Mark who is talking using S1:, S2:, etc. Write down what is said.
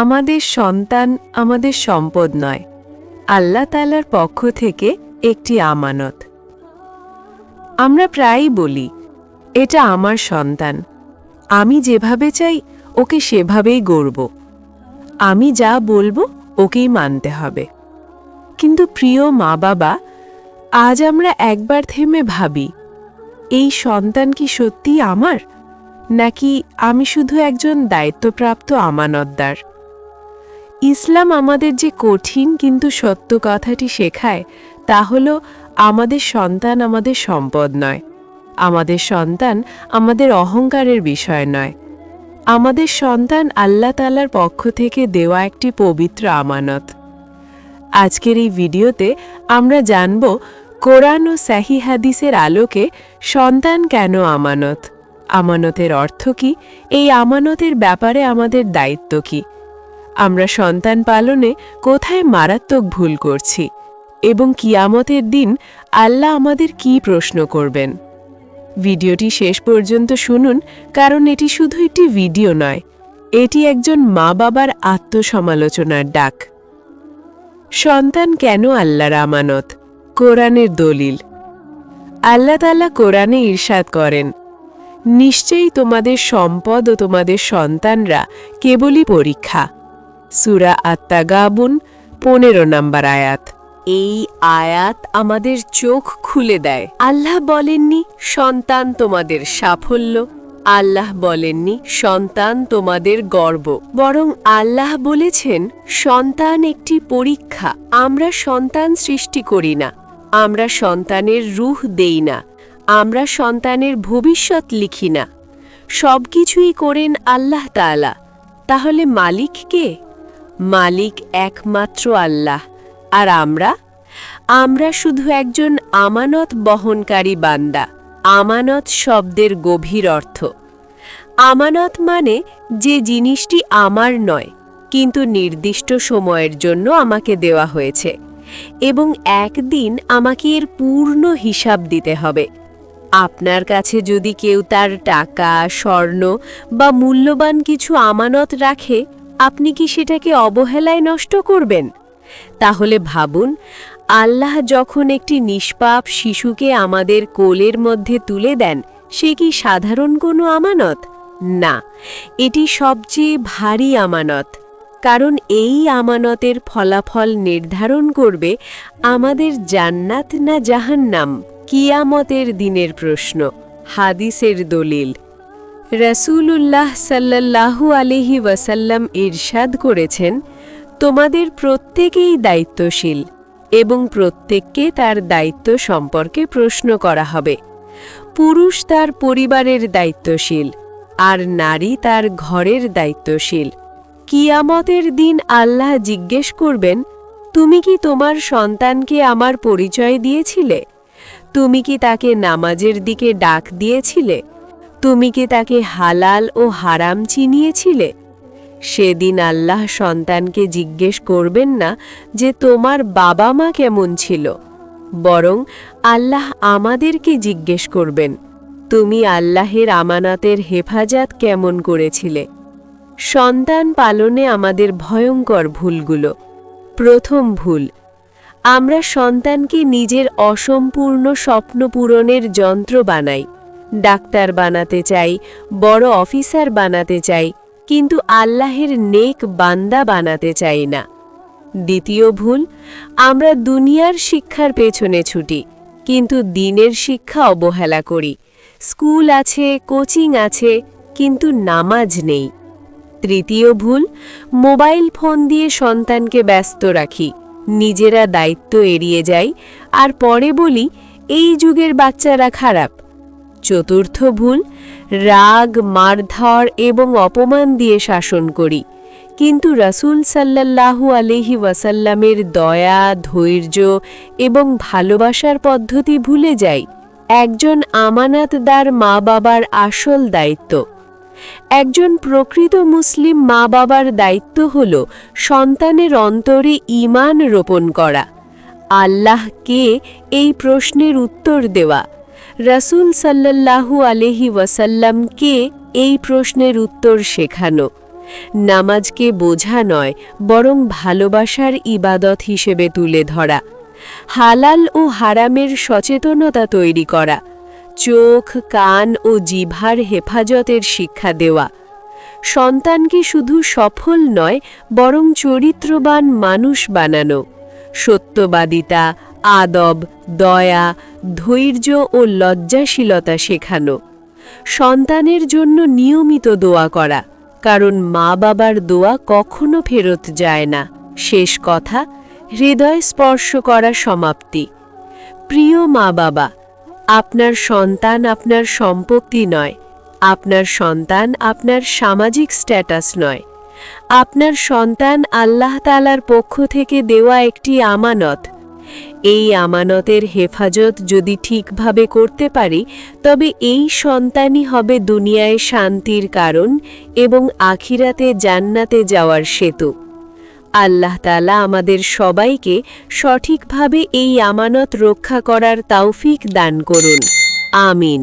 S1: আমাদের সন্তান আমাদের সম্পদ নয়। আল্লাহ তালার পক্ষ থেকে একটি আমানত। আমরা প্রায়ই বলি, এটা আমার সন্তান। আমি যেভাবে চাই, ওকে সেভাবেই গড়ব। আমি যা বলব, ওকেই মানতে হবে। কিন্তু প্রিয় মা বাবা আজ আমরা একবার থেমে ভাবি, এই সন্তান কি সত্যি আমার? নাকি আমি শুধু একজন দায়িত্বপ্রাপ্ত আমানতদার? ইসলাম আমাদের যে কঠিন কিন্তু সত্য কথাটি শেখায়, তা হল আমাদের সন্তান আমাদের সম্পদ নয়। আমাদের সন্তান আমাদের অহংকারের বিষয় নয়। আমাদের সন্তান আল্লাহ তালার পক্ষ থেকে দেওয়া একটি পবিত্র আমানত। আজকের এই ভিডিওতে আমরা জানব কোরআন ও সাহি হাদিসের আলোকে সন্তান কেন আমানত? আমানতের অর্থ কি? এই আমানতের ব্যাপারে আমাদের দায়িত্ব কি? আমরা সন্তান পালনে কোথায় মারাত্মক ভুল করছি এবং কিয়ামতের দিন আল্লাহ আমাদের কি প্রশ্ন করবেন? ভিডিওটি শেষ পর্যন্ত শুনুন, কারণ এটি শুধু একটি ভিডিও নয়, এটি একজন মা বাবার আত্মসমালোচনার ডাক। সন্তান কেন আল্লাহর আমানত? কোরআনের দলিল। আল্লাহ তাল্লাহ কোরআনে ঈর্ষাদ করেন, নিশ্চয়ই তোমাদের সম্পদ ও তোমাদের সন্তানরা কেবলই পরীক্ষা সুরা আত্মাগাবুন পনেরো নম্বর আয়াত। এই আয়াত আমাদের চোখ খুলে দেয়। আল্লাহ বলেননি, সন্তান তোমাদের সাফল্য। আল্লাহ বলেননি, সন্তান তোমাদের গর্ব। বরং আল্লাহ বলেছেন, সন্তান একটি পরীক্ষা। আমরা সন্তান সৃষ্টি করি না। আমরা সন্তানের রুহ দেই না। আমরা সন্তানের ভবিষ্যৎ লিখি না। সব কিছুই করেন আল্লাহ তাআলা। তাহলে মালিক কে? মালিক একমাত্র আল্লাহ। আর আমরা? আমরা শুধু একজন আমানত বহনকারী বান্দা। আমানত শব্দের গভীর অর্থ। আমানত মানে যে জিনিসটি আমার নয়, কিন্তু নির্দিষ্ট সময়ের জন্য আমাকে দেওয়া হয়েছে। এবং একদিন আমাকে এর পূর্ণ হিসাব দিতে হবে। আপনার কাছে যদি কেউ তার টাকা, স্বর্ণ বা মূল্যবান কিছু আমানত রাখে আপনি কি সেটাকে অবহেলায় নষ্ট করবেন? তাহলে ভাবুন, আল্লাহ যখন একটি নিষ্পাপ শিশুকে আমাদের কোলের মধ্যে তুলে দেন, সে কি সাধারণ কোনো আমানত? না, এটি সবচেয়ে ভারী আমানত। কারণ এই আমানতের ফলাফল নির্ধারণ করবে আমাদের জান্নাত না জাহান্নাম, কিয়ামতের দিনের প্রশ্ন। হাদিসের দলিল। রসুলুল্লাহ সাল্লাল্লাহু আলিহি ওয়াসাল্লাম ইরশাদ করেছেন, তোমাদের প্রত্যেকেই দায়িত্বশীল এবং প্রত্যেককে তার দায়িত্ব সম্পর্কে প্রশ্ন করা হবে। পুরুষ তার পরিবারের দায়িত্বশীল আর নারী তার ঘরের দায়িত্বশীল। কিয়ামতের দিন আল্লাহ জিজ্ঞেস করবেন, তুমি কি তোমার সন্তানকে আমার পরিচয় দিয়েছিলে? তুমি কি তাকে নামাজের দিকে ডাক দিয়েছিলে? তুমি কি তাকে হালাল ও হারাম চিনিয়েছিলে? সেদিন আল্লাহ সন্তানকে জিজ্ঞেস করবেন না যে তোমার বাবা মা কেমন ছিল। বরং আল্লাহ আমাদেরকে জিজ্ঞেস করবেন, তুমি আল্লাহের আমানাতের হেফাজত কেমন করেছিলে? সন্তান পালনে আমাদের ভয়ঙ্কর ভুলগুলো। প্রথম ভুল, আমরা সন্তানকে নিজের অসম্পূর্ণ স্বপ্ন পূরণের যন্ত্র বানাই। ডাক্তার বানাতে চাই, বড় অফিসার বানাতে চাই, কিন্তু আল্লাহের নেক বান্দা বানাতে চাই না। দ্বিতীয় ভুল, আমরা দুনিয়ার শিক্ষার পেছনে ছুটি, কিন্তু দিনের শিক্ষা অবহেলা করি। স্কুল আছে, কোচিং আছে, কিন্তু নামাজ নেই। তৃতীয় ভুল, মোবাইল ফোন দিয়ে সন্তানকে ব্যস্ত রাখি, নিজেরা দায়িত্ব এড়িয়ে যাই, আর পরে বলি, এই যুগের বাচ্চারা খারাপ। চতুর্থ ভুল, রাগ, মারধর এবং অপমান দিয়ে শাসন করি। কিন্তু রাসূল সাল্লাল্লাহু আলহি ওয়াসাল্লামের দয়া, ধৈর্য এবং ভালোবাসার পদ্ধতি ভুলে যাই। একজন আমানাতদার মা বাবার আসল দায়িত্ব। একজন প্রকৃত মুসলিম মা বাবার দায়িত্ব হল সন্তানের অন্তরে ঈমান রোপণ করা। আল্লাহকে এই প্রশ্নের উত্তর দেওয়া। রাসূল সাল্লাল্লাহু আলহি ওয়াসাল্লামকে এই প্রশ্নের উত্তর শেখানো। নামাজকে বোঝা নয়, বরং ভালোবাসার ইবাদত হিসেবে তুলে ধরা। হালাল ও হারামের সচেতনতা তৈরি করা। চোখ, কান ও জিভার হেফাজতের শিক্ষা দেওয়া। সন্তানকে শুধু সফল নয়, বরং চরিত্রবান মানুষ বানানো। সত্যবাদিতা, আদব, দয়া ধৈর্য ও লজ্জাশীলতা শেখানো। সন্তানের জন্য নিয়মিত দোয়া করা, কারণ মা বাবার দোয়া কখনো ফেরত যায় না। শেষ কথা, হৃদয় স্পর্শ করা সমাপ্তি। প্রিয় মা বাবা আপনার সন্তান আপনার সম্পত্তি নয়, আপনার সন্তান আপনার সামাজিক স্ট্যাটাস নয়। আপনার সন্তান আল্লাহ তালার পক্ষ থেকে দেওয়া একটি আমানত এই আমানতের হেফাজত যদি ঠিকভাবে করতে পারি, তবে এই সন্তানই হবে দুনিয়ায় শান্তির কারণ এবং আখিরাতে জান্নাতে যাওয়ার সেতু। আল্লাহ তালা আমাদের সবাইকে সঠিকভাবে এই আমানত রক্ষা করার তাওফিক দান করুন। আমিন।